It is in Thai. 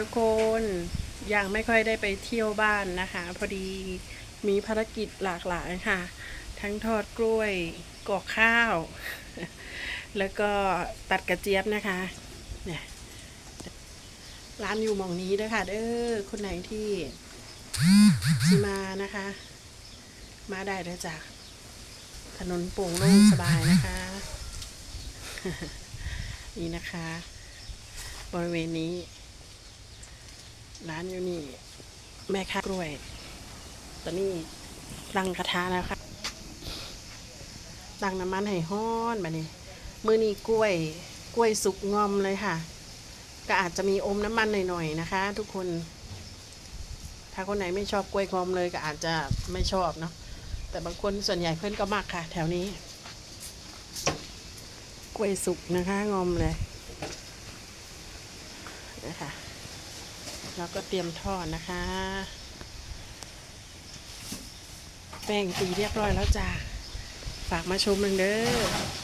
ทุกคนยังไม่ค่อยได้ไปเที่ยวบ้านนะคะ พอดีมีภารกิจหลากหลายค่ะ ทั้งทอดกล้วยกอกข้าว แล้วก็ตัดกระเจี๊ยบนะคะเนี่ยร้านอยู่มองนี้เด้อค่ะเด้อคนไหนที่สิมานะคะ มาได้เด้อจ้ะถนนโป่งโล่งสบายนะคะ นี่นะคะ บริเวณนี้ ร้านอยู่นี่ แม่ค้ากล้วย ตอนนี้ตั้งกระทะแล้วค่ะตั้งน้ำมันให้ห้อนมานี่มือนี้กล้วยกล้วยสุกงอมเลยค่ะ ก็อาจจะมีอมน้ำมันหน่อยๆนะคะ ทุกคน ถ้าคนไหนไม่ชอบกล้วยงอมเลยก็อาจจะไม่ชอบเนาะแต่บางคนส่วนใหญ่เพื่อนก็มักค่ะ แถวนี้กล้วยสุกนะคะ งอมเลยนะคะ แล้วก็เตรียมทอดนะคะ แป้งตีเรียบร้อยแล้วจ้า ฝากมาชมหนึ่งเด้อ